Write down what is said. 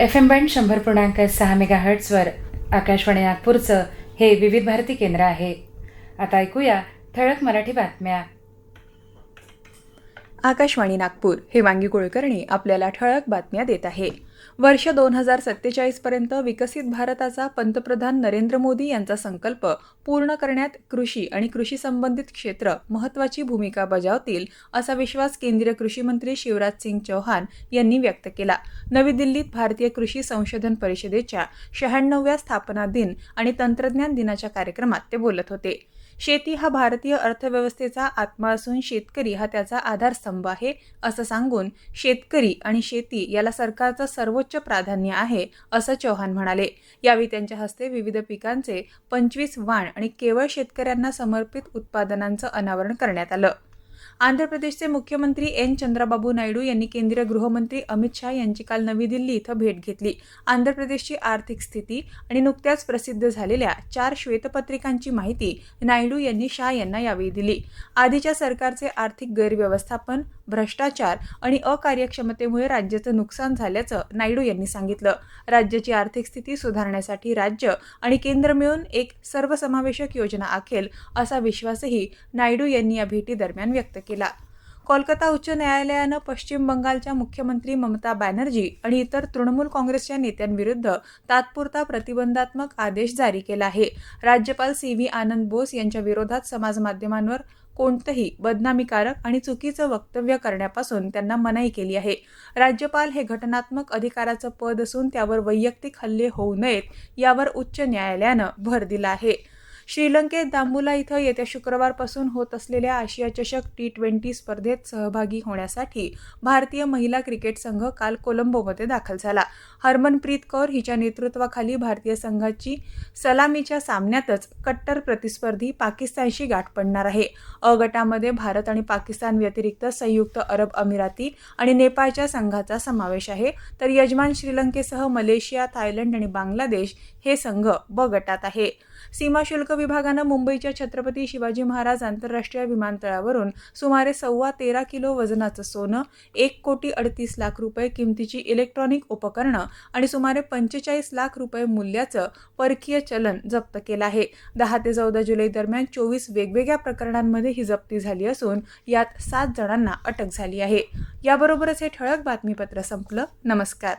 F M band शंभर पूर्णांक सहा मेगा हर्ट्सवर आकाशवाणी नागपूरचं हे विविध भारती केंद्र आहे. आता ऐकूया ठळक मराठी बातम्या. आकाशवाणी नागपूर हे वांगी कुलकर्णी आपल्याला ठळक बातम्या देत आहे. वर्ष दोन हजार सत्तेचाळीसपर्यंत विकसित भारताचा पंतप्रधान नरेंद्र मोदी यांचा संकल्प पूर्ण करण्यात कृषी आणि कृषी संबंधित क्षेत्र महत्त्वाची भूमिका बजावतील असा विश्वास केंद्रीय कृषी मंत्री शिवराज सिंग चौहान यांनी व्यक्त केला. नवी दिल्लीत भारतीय कृषी संशोधन परिषदेच्या शहाण्णव्या स्थापना दिन आणि तंत्रज्ञान दिनाच्या कार्यक्रमात ते बोलत होते. शेती हा भारतीय अर्थव्यवस्थेचा आत्मा असून शेतकरी हा त्याचा आधारस्तंभ आहे असं सांगून शेतकरी आणि शेती याला सरकारचं सर्वोच्च प्राधान्य आहे असं चौहान म्हणाले. यावेळी त्यांच्या हस्ते विविध पिकांचे पंचवीस वाण आणि केवळ शेतकऱ्यांना समर्पित उत्पादनांचं अनावरण करण्यात आलं. आंध्र प्रदेशचे मुख्यमंत्री एन. चंद्राबाबू नायडू यांनी केंद्रीय गृहमंत्री अमित शाह यांची काल नवी दिल्ली इथं भेट घेतली. आंध्र प्रदेशची आर्थिक स्थिती आणि नुकत्याच प्रसिद्ध झालेल्या चार श्वेतपत्रिकांची माहिती नायडू यांनी शाह यांना यावेळी दिली. आधीच्या सरकारचे आर्थिक गैरव्यवस्थापन भ्रष्टाचार आणि अकार्यक्षमतेमुळे राज्याचं नुकसान झाल्याचं नायडू यांनी सांगितलं. राज्याची आर्थिक स्थिती सुधारण्यासाठी राज्य आणि केंद्र मिळून एक सर्वसमावेशक योजना आखेल असा विश्वासही नायडू यांनी या भेटीदरम्यान व्यक्त केला. कोलकाता उच्च न्यायालयानं पश्चिम बंगालच्या मुख्यमंत्री ममता बॅनर्जी आणि इतर तृणमूल काँग्रेसच्या नेत्यांविरुद्ध तात्पुरता प्रतिबंधात्मक आदेश जारी केला आहे. राज्यपाल सी व्ही आनंद बोस यांच्या विरोधात समाजमाध्यमांवर कोणतंही बदनामीकारक आणि चुकीचं वक्तव्य करण्यापासून त्यांना मनाई केली आहे. राज्यपाल हे घटनात्मक अधिकाराचं पद असून त्यावर वैयक्तिक हल्ले होऊ नयेत यावर उच्च न्यायालयानं भर दिला आहे. श्रीलंकेत दांबुला इथं येत्या शुक्रवारपासून होत असलेल्या आशिया चषक टी ट्वेंटी स्पर्धेत सहभागी होण्यासाठी भारतीय महिला क्रिकेट संघ काल कोलंबोमध्ये दाखल झाला. हरमनप्रीत कौर हिच्या नेतृत्वाखाली भारतीय संघाची सलामीच्या सामन्यातच कट्टर प्रतिस्पर्धी पाकिस्तानशी गाठ पडणार आहे. अ गटामध्ये भारत आणि पाकिस्तान व्यतिरिक्त संयुक्त अरब अमिराती आणि नेपाळच्या संघाचा समावेश आहे. तर यजमान श्रीलंकेसह मलेशिया थायलंड आणि बांगलादेश हे संघ ब गटात आहे. सीमाशुल्क शुल्क विभागानं मुंबईच्या छत्रपती शिवाजी महाराज आंतरराष्ट्रीय विमानतळावरून सुमारे सव्वा तेरा किलो वजनाचं सोनं एक कोटी अडतीस लाख रुपये किमतीची इलेक्ट्रॉनिक उपकरणं आणि सुमारे पंचेचाळीस लाख रुपये मूल्याचं परकीय चलन जप्त केलं आहे. दहा ते चौदा जुलै दरम्यान चोवीस वेगवेगळ्या प्रकरणांमध्ये ही जप्ती झाली असून यात सात जणांना अटक झाली आहे. याबरोबरच हे ठळक बातमीपत्र संपलं. नमस्कार.